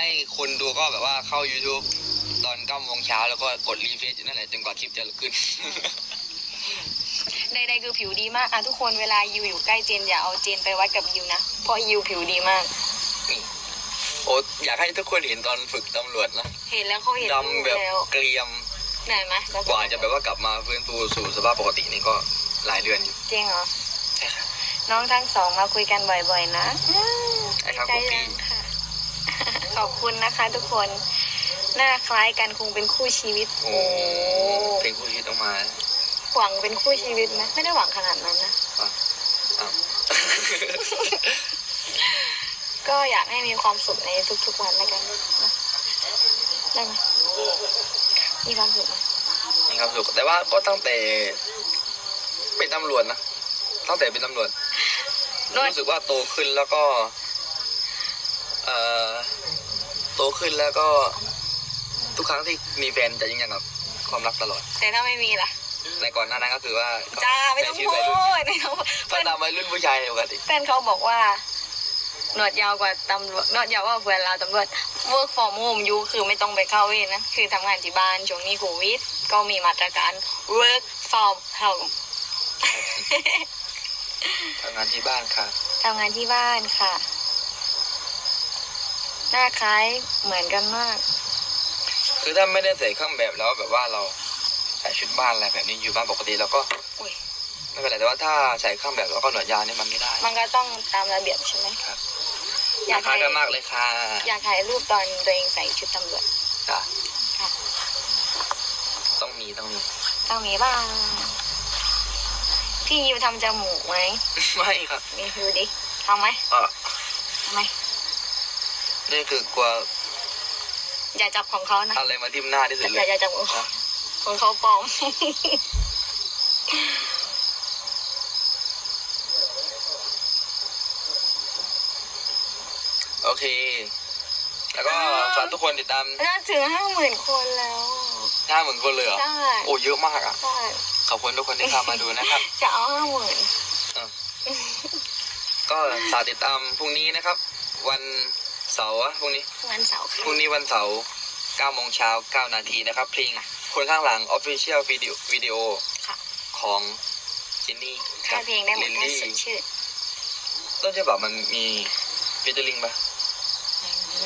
ให้คนดูก็แบบว่าเข้า YouTube ตอน9โมงเช้าแล้วก็กดรีเฟรชอยู่นั่นแหละจนกว่าคลิปจะขึ้น ใดๆคือผิวดีมากอะทุกคนเวลายูอยู่ใกล้เจนอย่าเอาเจนไปวัดกับยูนะเพราะยูผิวดีมาก โอ้อยากให้ทุกคนเห็นตอนฝึกตำรวจนะเห็นแล้วเขาเห็นดำแบบแล้วเกรียมเหนื่อยไหมแล้วกว่าจะแบบว่ากลับมาฟื้นฟูสู่สภาพปกตินี่ก็หลายเดือนอยู่จริงเหรอใช่ครับน้องทั้งสองมาคุยกันบ่อยๆนะอืมใช่ครับดีใจผมพี่จังค่ะข อบคุณนะคะทุกคน หน้าคล้ายกันคงเป็นคู่ชีวิต โอ้เพลงคู่ชีวิตต้องมาหวังเป็นคู่ชีวิตไหมไม่ได้หวังขนาดนั้นนะ อะอ้าวก็อยากให้มีความสุขในทุกๆวันแล้วกันนะได้ไหมมีความสุขไหมมีความสุขแต่ว่าก็ตั้งแต่เป็นตำรวจนะตั้งแต่เป็นตำรวจ รู้สึกว่าโตขึ้นแล้วก็ เอ่อ โตขึ้นแล้วก็ ทุกครั้งที่มีแฟนจะยิ่งยังกับความรักตลอด แต่ถ้าไม่มีล่ะ ในก่อนหน้านั้นก็คือว่าจ้าไม่ต้องใช้ชีพูวิตดวัยรุ่นไม่ต้องพูดก็ตามวัยรุ่นผู้ชายปกติแฟนเขาบอกว่าหนวดยาวกว่าตำรวจหนวดยาวกว่าเพื่อนเราตำรวจ work from home ยูคือไม่ต้องไปเข้าเวรนะ คือทำงานที่บ้านช่วงนี้โควิดก็มีมาตรการ work from home ทำงานที่บ้านค่ะทำงานที่บ้านค่ะ หน้าคล้ายเหมือนกันมาก คือถ้าไม่ได้ใส่เครื่องแบบแล้วแบบว่าเราใส่ชุดบ้านอะไรแบบนี้อยู่บ้านปกติเราก็อุ้ยไม่เป็นไรแต่ว่าถ้าใส่เครื่องแบบแล้วก็หนวดยาวนี่มันไม่ได้มันก็ต้องตามระเบียบใช่ไหมครับอยากคล้าถ่ายยกันมากเลยค่ะอยากถ่ายรูปตอนตัวเองใส่ชุดตำรวจจ้ะค่ะต้องมีต้องมี ต้องมีบ้าง พี่ยูทำจมูกไหมไม่ครับนี่ดูดิทำไหมอะทำไหม นี่คือกลัวอย่าจับของเขานะอะไรมาทิ่มหน้าที่สุดเลอย่ายอย่าจับของเขาของเขาปลอม โอเค แล้วก็ฝากทุกคนติดตามน่าถึงห้าหมื่นคนแล้วห้าหมื่นคนเลยเหรอใช่ โอ้เยอะมากอะ ใช่ขอบคุณทุกคนที่เข้ามาดูนะครับ จะเอาห้าหมื่นก็ฝากติดตามพรุ่งนี้นะครับ วัน เสาร์อะพรุ่งนี้วันเสาร์พค่ะรุ่งนี้วันเสาร์9โมงเช้า9นาทีนะครับเพลงคนข้างหลัง Official Video วิดีโอค่ะของจินนี่ค่ายเพลงได้หมลิดลได้ลี่สดชื่นต้นฉบับมันมีฟิชเชอร์ลิงปะ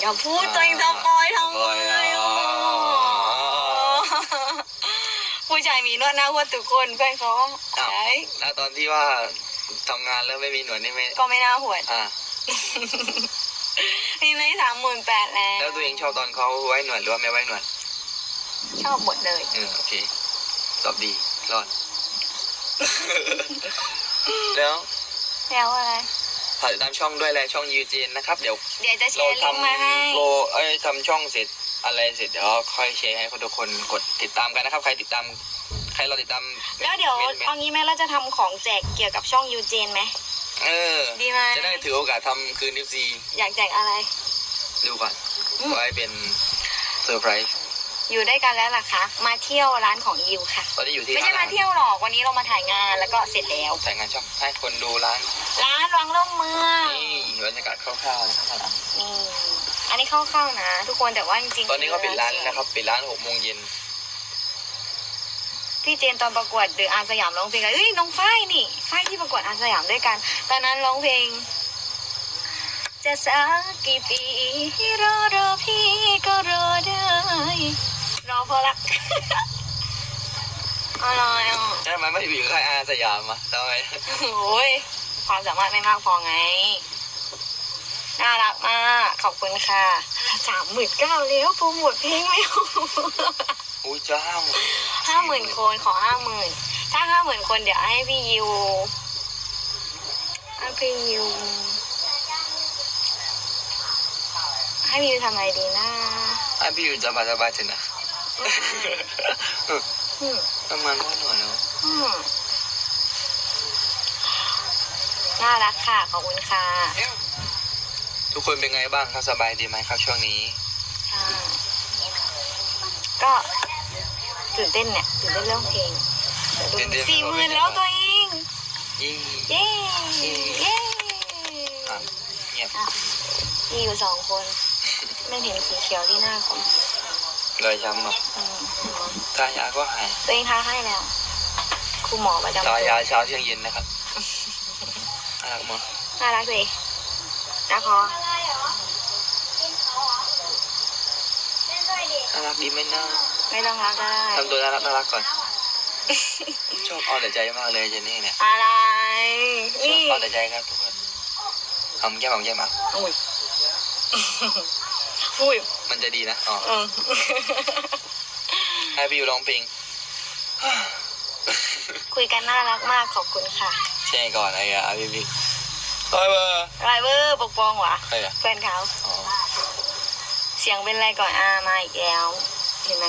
อย่าพูดตัวเองจะปล่อยทำไมปล่อยอ๋อผู้ชายมีนวดหน้าวัวทุกคนเพื่อนเขาว่าอ้าว ไอ้แล้วตอนที่ว่าทำงานแล้วไม่มีหนวดนี่ไม่ก็ไม่น่าหวด อ่า นี่ไม่สามหมื่นแปดแล้ว แล้วตัวเองชอบตอนเขาไว้หนวดหรือว่าไม่ไว้หนวดชอบหมดเลยเออโอเคตอบดีรอด แล้วแล้วอะไรฝากติดตามช่องด้วยแหละช่องยูจีนนะครับ เดี๋ยวเดี๋ยวจะแชเราร์ลิงก์มาให้ ทำโปรเอ้ยทำช่องเสร็จอะไรเสร็จเดี๋ยวค่อยแชร์ให้ทุกคนกดติดตามกันนะครับ ใครติดตาม ใครเราติดตามแล้วเดี๋ยวม้นต์ไหมเอางี้ไหมเราจะทำของแจกเกี่ยวกับช่องยูเจนไหม เออ ดีไหมจะได้ถือโอกาสทำคืนนิฟซีอยากแจกอะไร ดูก่อนอืมไว้เป็นเซอร์ไพรส์ อยู่ด้วยกันแล้วล่ะคะ มาเที่ยวร้านของยิวค่ะ ตอนนี้อยู่ที่ไม่ใช่ร้านมาเที่ยวหรอกวันนี้เรามาถ่ายงานแล้วก็เสร็จแล้ว แต่งงานช่องให้คนดูร้าน ร้านวังล่มเมืองนี่บรรยากาศคร่าวๆนะครับนี่อันนี้เข้าๆนะ ทุกคนแต่ว่าจริงๆตอนนี้เขาปิดร้านแล้วนะครับ ปิดร้านหกโมงเย็น พี่เจนตอนประกวดเดอะอาสยามร้องเพลงอะไรเอ้ยน้องฝ้ายนี่ฝ้ายที่ประกวดอาสยามด้วยกัน ตอนนั้นร้องเพลง จะสักกี่ปีรอรอพี่ก็รอได้ รอพอละอะไรอะใช่ไหมไม่อยู่ค่ายอาสยามอะทำไมโอ้ยความสามารถไม่มากพอไง น่ารักมาก ขอบคุณค่ะสามหมื่นเก้าแล้วโปรโมทเพลงไม่เอาอุ้ยเจ้า ห้าหมื่นคนขอห้าหมื่นถ้าห้าหมื่นคนเดี๋ยวให้พี่ยิวให้พี่ยิวให้พี่ยิวทำอะไรดีนะให้พี่อยู่สบายสบายๆเถอะนะอืมประมาณว่าหน่อยเนาะอืมน่ารักค่ะ ขอบคุณค่ะทุกคนเป็นไงบ้างครับสบายดีไหมครับช่วงนี้ค่ะก็ ตื่นเต้นเนี่ยตื่นเต้นเรื่องเพลงตื่นเต้นสี่หมื่นแล้วตัวเองยี่เย้เย้อะเงียบอะมีอยู่สองคนไม่เห็นสีเขียวที่หน้าของรอยช้ำแบบอืมทายาก็หายตัวเองทาให้แล้วครูหมอประจำทาตัวยาเช้าเที่ยงเย็นนะครับน่ารักมากน่ารักสินะคอน่ารักดีไหมน่า ไม่ต้องรักก็ได้ทำตัวน่ารักน่ารักก่อน ชอบเอาแต่ใจมากเลยเจนนี่เนี่ยอะไรชอบนี่เอาแต่ใจครับทุกคนหอมแก้มหอมแก้มอะอุ้ยอุ้ยมันจะดีนะอ๋ออืมให้พี่อยู่ร้องเพลง คุยกันน่ารักมากขอบคุณค่ะแช่ก่อนไอ้อะพี่พี่ไปเบอร์ไรเวอร์ปกป้องวะใครอะเพื่อนเขาอ๋อเสียงเป็นไรก่อนอามาอีกแล้วเห็นไหม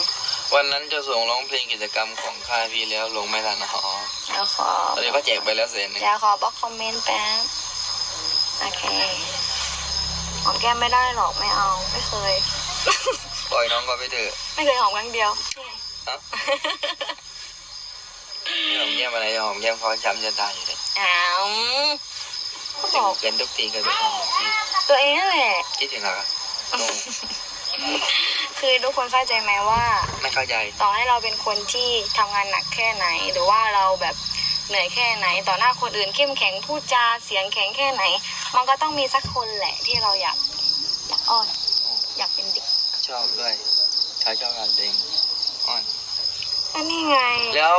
วันนั้นจะส่งร้องเพลงกิจกรรมของค่ายพี่แล้วลงไม่ทันอ๋อแล้วขอตอนนี้ก็แจกไปแล้วเสร็จหนึ่งจะขอบล็อกคอมเมนต์แป๊บโอเคหอมแก้มไม่ได้หรอกไม่เอาไม่เคย ปล่อยน้องก็ไปเถอะไม่เคยหอมครั้งเดียวฮะไม่หอมแก้มอะไรหอมแก้มเขาช้ำจะตายอยู่เลยอ้าวเขาบอกเกินทุกทีเกินทุกทีตัวเองนั่นแหละคิดถึงเหรอ ครับโอ้คือทุกคนเข้าใจไหมว่า ไม่เข้าใจ ต่อให้เราเป็นคนที่ทำงานหนักแค่ไหน หรือว่าเราแบบเหนื่อยแค่ไหน ต่อหน้าคนอื่นเข้มแข็งพูดจาเสียงแข็งแค่ไหน มันก็ต้องมีสักคนแหละที่เราอยากอยากอ้อนอยากเป็นเด็กชอบด้วยเขาชอบงานเพลงอ้อนก็นี่ไงแล้ว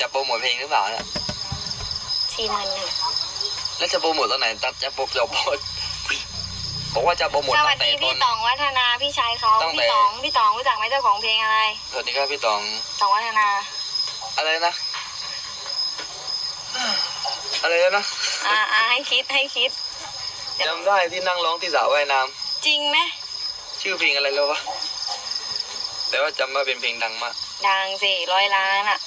จะโปรโมทเพลงหรือเปล่าเนี่ยสี่หมื่นหนึ่งแล้วจะโปรโมทตอนไหนตัดจะโปรจะโปร บอกว่าจะโปรโมทสวัตั้สงแต่ดีต้พี่นต๋องวัฒนาพี่ชายเขาตั้งแต่ พี่ต๋องพี่ต๋องรู้จักไหมเจ้าของเพลงอะไรสวัสดีครับพี่ตองต๋องวัฒนาอะไรนะอะไรนะอ่าอ่าให้คิดให้คิด จำได้ที่นั่งร้องที่สระว่ายน้จริงไหมำชื่อเพลงอะไรแล้ววะแต่ว่าจำว่าเป็นเพลงดังมากดังสิร้อยล้านอะ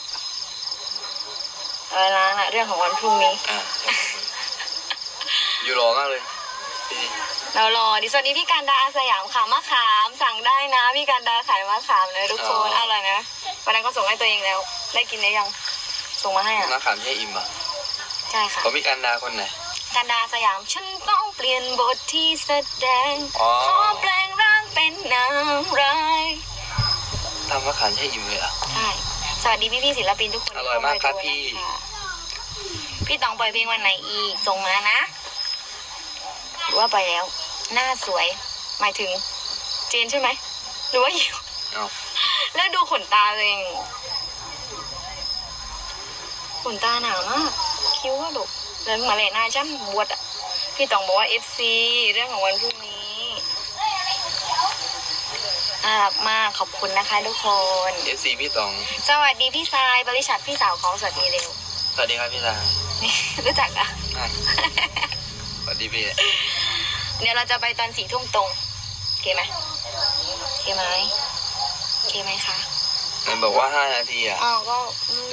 ร้อยล้านอะเรื่องของวันพรุ่งนี้ อ่าอยู่รอมากเลยพี่ เรารอดิสวัสดีพี่การดาอาสยามค่ะมะขาม สั่งได้นะพี่การดาขายมะขามเลยทุกคนอร่อยนะวันนั้นก็ส่งให้ตัวเองแล้ว ได้กินได้ยัง ส่งมาให้อะมาขามใช่อิ่มเหรอะใช่ค่ะเขามีการดาคนไหน การดาสยามฉันต้องเปลี่ยนบทที่แสดงอ๋อ ขอแปลงร่างเป็นนางร้ายทำมาขามใช่อิ่มเลยเหรอะ ใช่สวัสดีพี่พี่ๆศิลปินทุกคนอร่อยมากครับที่เข้พี่มาดูนะคะพี่ตองปล่อยเพลงวันไหนอีกส่งมานะห รือว่าไปแล้ว หน้าสวย หมายถึง เจนใช่ไหมหรือว่าอยู่เอาแล้วดูขนตาตัวเองขนตาหนามากคิ้วก็ดกแล้วมาเลยหน้าจ้ำบวดอะพี่ตองบอกว่าเอฟซีเรื่องของวันพรุ่งนี้น่ารักมากขอบคุณนะคะทุกคน เอฟซีพี่ตอง สวัสดีพี่ทรายบริษัทพี่สาวของสวัสดีเร็ว สวัสดีครับพี่ตารู้จักอะ อะสวัสดีพี่ เดี๋ยวเราจะไปตอนสี่ทุ่มตรงโอเคไหมโอเคไหมโอเคไหมคะมันบอกว่าห้านาทีอะอ๋อก็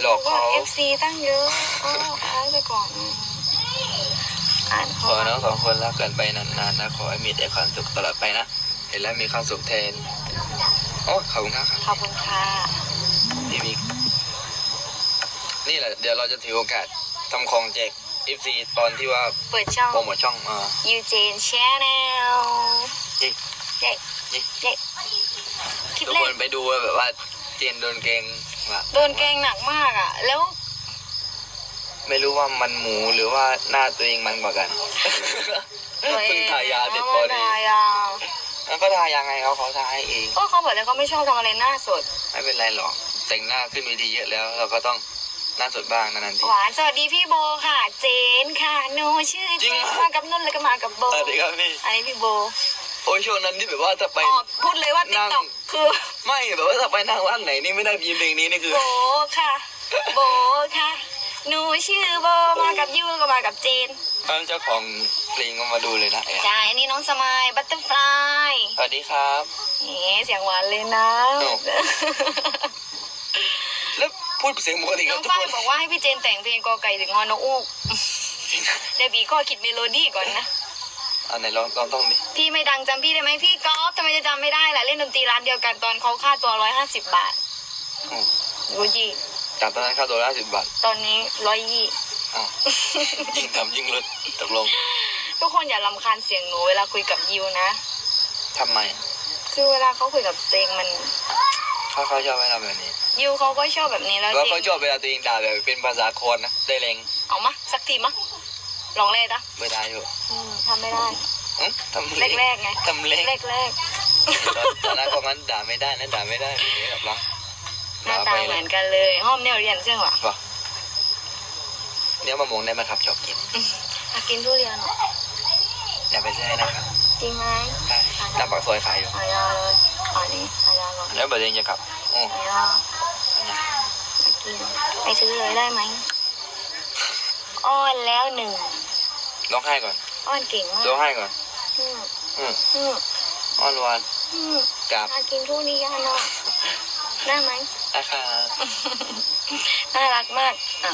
หลอกเขา เอฟซีตั้งเยอะก็เอาไปก่อนอ่านขข้ออความน้องสองคนรักกันไปนานๆนะขอให้มีแต่ความสุขตลอดไปนะเห็นแล้วมีความสุขแทนโอ้ขอบคุณครับขอบคุณค่ะพี่มิกนี่แหละ เดี๋ยวเราจะถือโอกาสทำของแจก FC ตอนที่ว่าเปิดช่องโปรโมทช่องมายูเจนชแนลเย้เย้เย้เย้คลิปทุกแรคกนไปดูว่าแบบว่าเจนโดนเกงว่ะโดนแกล้งหนักมากอะ แล้วไม่รู้ว่ามันหมูหรือว่าหน้าตัวเองมันกว่ากันเพิ่งทายาเสร็จพอดีทายาแล้วก็ทายังไงเขาเขาทาให้เอง ก็เขาบอกแล้วเขาไม่ชอบทำอะไรหน้าสด ไม่เป็นไรหรอก แต่งหน้าขึ้นเวทีเยอะแล้ว เราก็ต้อง หน้าสดบ้างนานๆที หวานสวัสดีพี่โบค่ะ เจนค่ะหนูชื่อจริเจงนเหรอ มากับนุ่นแล้วก็มากับโบ สวัสดีครับพี่อันนี้พี่โบโอ้ยช่วงนั้นที่แบบว่าถ้าไปอ๋อพูดเลยว่าติ๊นั่กงต็อกคือไม่แบบว่าถ้าไปนั่งร้านไหนนี่ไม่ได้ยินเพลงนี้นี่คือ โบค่ะ โบค่ะ หนูชื่อโบมากับยูก็มากับเจนตอนเจ้าของเพลงก็มาดูเลยนะแอบใช่อันนี้น้องสมายบัตเตอร์ฟลายสวัสดีครับ เอ๊ะเสียงหวานเลยนะ โอ้แล้ว พูดเสียงปกติน้กัอบงทุกฝ้าคยนบอกว่าให้พี่เจนแต่งเพลงกอไก่ถึงฮอนกอูกเดี๋ยวบีก็คิดเมโลดี้ก่อนนะ อันไหนลองลองต้องดิพี่ไม่ดังจำพี่ได้ไหมพี่ก๊อฟทำไมจะจำไม่ได้ล่ะ เล่นดนตรีร้านเดียวกันตอนเขาค่าตัวร้อยห้าสิบบาทโอ้รู้ยี่จากตอนนั้นค่าตัวละสิบบาทตอนนี้ร้อยยี่ อ้าวยิ่งทำยิ่งลดตกลงทุกคนอย่าลำคาญเสียงหนูเวลาคุยกับยิวนะ ทำไม คือเวลาเขาคุยกับตัวเองมัน เขาเขาชอบให้ทำแบบนี้ยูเขาก็ชอบแบบนี้แล้วก็จริเขางชอบเวลาตัวเองด่าแบบเป็นภาษาโคนนะได้เลงเอามาสักทีมะลองเล่นนะไม่ได้อยู่อืมทำไม่ได้อื้อทำเลงแรกๆไงทำเลงแรกแรกตอนนั้นก็งั้นด่าไม่ได้นะด่าไม่ได้แบบนี้แบบรักๆหน้าตาเหมือนกันเลยห้อมเนี่ยเรียนเสื่อหวะป่ะเนี่ยมะม่วงได้ไหมครับชอบกินอยากกินทุเรียนเหรออย่าไปซื้อให้นะครับจริงไหมใช่หน้าปากซอยขายอยู่อายาเลยอั นนี้อายาก่อนแล้วเบอร์เองจะกลับโอ้อายาอยากกินไปซื้อเลยได้ไหมอ้อนแล้วหนึ่งร้องไห้ก่อนอ้อนเก่งมากร้องไห้ก่อนอืมอืมอืมอ้อนวานอืมกราบอยากกินทุเรียนเนาะได้ไหมนะคะน่ารักมากอะ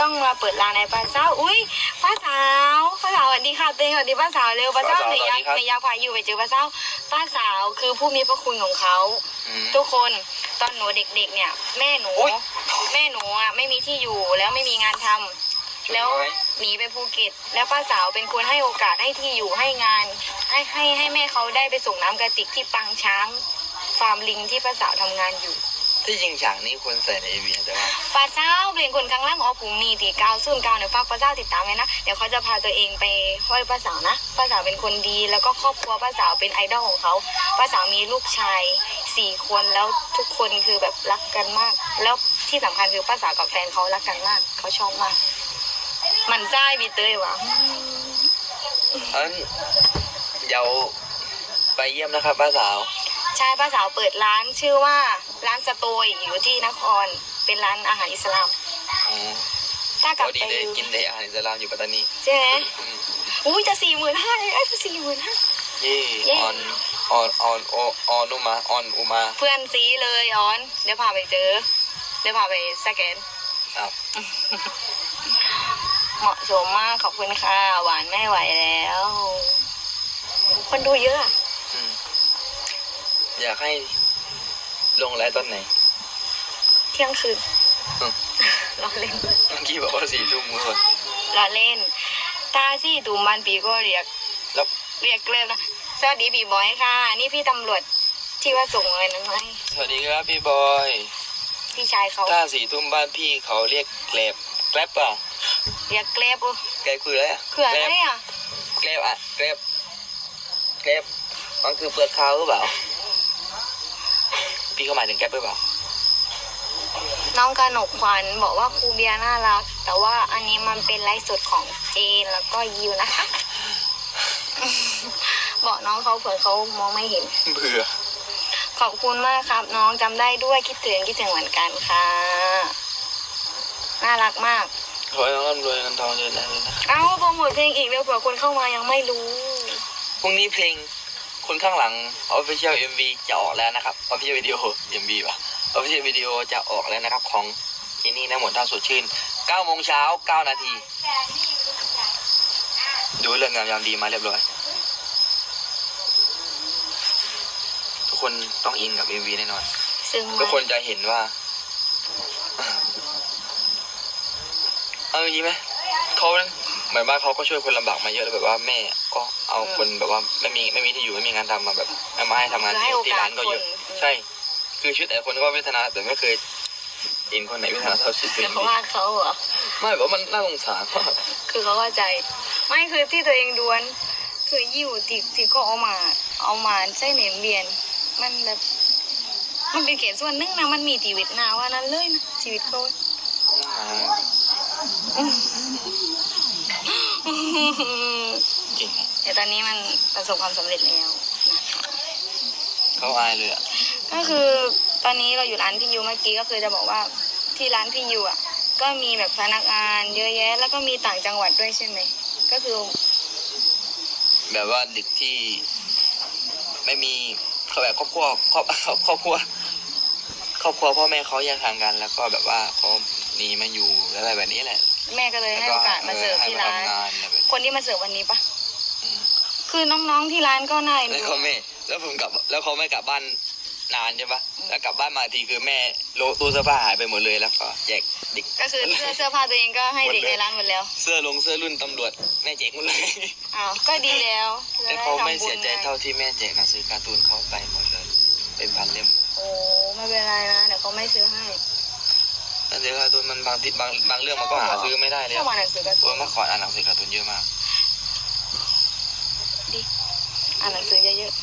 ต้องมาเปิดร้านในป้าเจ้าอุ้ยป้าสาวป้าสาวสวัสดีค่ะเต้งสวัสดีป้าสาวเร็วป้าเจ้าหนูอยากหนูอยากพาอยู่ไปเจอป้าเจ้า ป้าสาวคือผู้มีพระคุณของเขา อืม ทุกคนตอนหนูเด็กๆ เนี่ย แม่หนู อุ๊ยแม่หนูอะไม่มีที่อยู่แล้วไม่มีงานทำแล้วหนีไปภูเก็ต แล้วป้าสาวเป็นคนให้โอกาสให้ที่อยู่ให้งาน ให้ให้ให้แม่เขาได้ไปส่งน้ำกระติกที่ปังช้าง ฟาร์มลิงที่ป้าสาวทำงานอยู่ ที่จริงฉากนี้ควรใส่ในเอวีแต่ว่าป้าเจ้าเปลี่ยนคนครั้งแรกอ๋อผุงนี่ตีเก้าส่วนเก้าเนี่ยฝากป้าเจ้าติดตามไว้นะ เดี๋ยวเขาจะพาตัวเองไปห้อยป้าสาวนะป้าสาวเป็นคนดี แล้วก็ครอบครัวป้าสาวเป็นไอดอลของเขาป้าสาวมีลูกชายสี่คนแล้วทุกคนคือแบบรักกันมาก แล้วที่สำคัญคือป้าสาวกับแฟนเขารักกันมากเขาชอบมากมันไส้บีเตยว่ะเอันเดี๋ยวไปเยี่ยมนะครับป้าสาว ใช่ป้าสาวเปิดร้านชื่อว่าร้านสโตยอยู่ที่นครเป็นร้านอาหารอิสลาม อ๋อถ้ากลับพอดีไปได้กินได้อาหารอิสลามอยู่ปัตตานีใช่ไหมอืมอุ้ยจะสี่หมื่นห้าเลยไอ้จะสี่หมื่นห้า เย่เย่ ออนออนออนออนออนอุมาออนอุมาเพื่อนซีเลยออน เดี๋ยวพาไปเจอ เดี๋ยวพาไปสแกน อ้าวเหมาะสมมากขอบคุณค่ะ หวานไม่ไหวแล้ว คนดูเยอะอะอืม อยากให้ลงไลฟ์ตอนไหน เที่ยงคืนอืมเราเล่นเมื่อกี้บอกว่าสี่ทุ่มมือคนเราเล่น ตาซี่ตูมบันปีก็เรียก แล้วเรียกเกลิมนะสวัสดีปีบอยค่ะ นี่พี่ตำรวจที่ว่าส่งเงินนั้นมาให้สวัสดีครับพี่บอย พี่ชายเขาถ้าสี่ทุ่มบ้านพี่เขาเรียกแกลบแกลบเปล่าเรียกเกลบแกลบคืออะไรอะคืออะไรอะแกลบอะแกลบแกลบมันคือเปลือกข้าวหรือเปล่า พี่เขาหมายถึงแกลบหรือเปล่าน้องกนกขวัญบอกว่าครูเบียร์น่ารัก แต่ว่าอันนี้มันเป็นไลฟ์สดของเจนแล้วก็ยิวนะคะ บอกน้องเขาเผื่อเขามองไม่เห็น เบื่อ ขอบคุณมากครับ น้องจำได้ด้วยคิดถึงคิดถึงเหมือนกันค่ะ น่ารักมาก ขอให้น้องร่ำรวยเงินทองเยอะนะเลยนะ เอ้าโปรโมทเพลงอีกเร็วเผื่อคนเข้ามายังไม่รู้ พรุ่งนี้เพลง คนข้างหลัง Official MV จะออกแล้วนะครับ Official Video MV ป่ะ Official Video จะออกแล้วนะครับ ของที่นี่นะหมดท่าสดชื่น9โมงเช้า9นาที ดูเรื่องงามยามดีมาเรียบร้อย ทุกคนต้องอินกับ MV แน่นอน ซึ่งทุกคนจะเห็นว่า เอาจริงไหมเขาเหมือนว่าเขาก็ช่วยคนลำบากมาเยอะแล้วแบบว่าแม่ก็ เอาคนแบบว่าไม่มีไม่มีที่อยู่ไม่มีงานทำมาแบบมาให้ทำงานให้ที่โอที่การ้าสนก็คเยนอะใช่ คือชีวิตแต่ละคนก็เวทนาแต่ไม่เคยเห็นคนไหนเวทนาเท่าชีวิตตัวเองเพราะว่าเขาเหรอ ไม่แบบว่ามันน่าสงสารมากคือเขาเข้าใจ ไม่คือที่ตัวเองดวน คืออยู่ติที่ก็เอามา เอามาใช้เหนมเบียน มันแบบมันเป็นเขตส่วนหนึงนะมันมีชีวิตนาว่านั้นเลยนะชีวิตเขาเก่ง แต่ตอนนี้มันประสบความสำเร็จแล้วนะคะเขาอายเลยอะก็คือตอนนี้เราอยู่ร้านพี่ยูเมื่อกี้ก็คือจะบอกว่าที่ร้านพี่ยูอะก็มีแบบพนักงานเยอะแยะ แล้วก็มีต่างจังหวัดด้วยใช่ไหมก็คือแบบว่าเด็กที่ไม่มีเขาแบบครอบครัวครอบครอบครัวครอบครัวพ่อแม่เขาแยกทางกัน แล้วก็แบบว่าเขาหนีมาอยู่อะไรแบบนี้แหละ แม่ก็เลยให้โอกาสมาเสิร์ฟที่ร้านให้มทำงานอะไรแบบคนที่มาเสิร์ฟวันนี้ปะอืม คือน้องๆที่ร้านก็น่าเอ็นแล้วดูเขาไม่ แล้วผมกลับ แล้วเขาไม่กลับบ้านนานใช่ปะแล้วกลับบ้านมาทีคือแม่โลตู้เสื้อผ้าหายไปหมดเลยแล้วก็แจกเด็ก ก็คือเสื้อเสื้อผ้าตัวเองก็ให้หมดเด็กเลยในร้านหมดแล้วเสื้อลงเสื้อรุ่นตำรวจแม่แจกหมดเลยอ้าวก็ดีแล้วแต่เขาไม่เสียใจจะได้ทำบุญไงเท่าที่แม่แจกหนังสือการ์ตูนเขาไปหมดเลย เป็นพันเล่มโอ้ไม่เป็นไรนะเดี๋ยวเขาไม่ซื้อให้หนังสือการ์ตูนมันบางทีบางบางเรื่องมันก็หาซื้อไม่ได้เลยชอบอ่านหนังสือการ์ตูโอ้ยนเมื่อก่อนอ่านหนังสือการ์ตูนเยอะมาก ดี อ่านหนังสือเยอะ